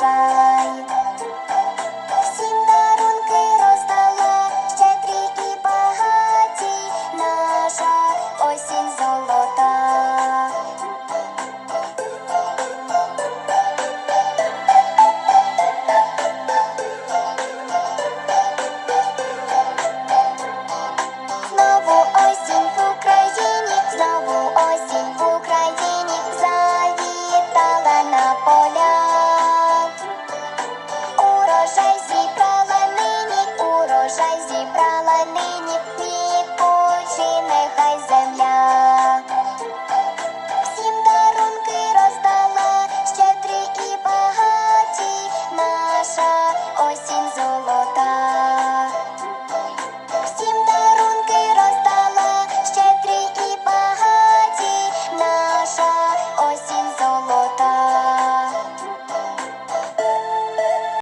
shine. на лалині в нехай земля.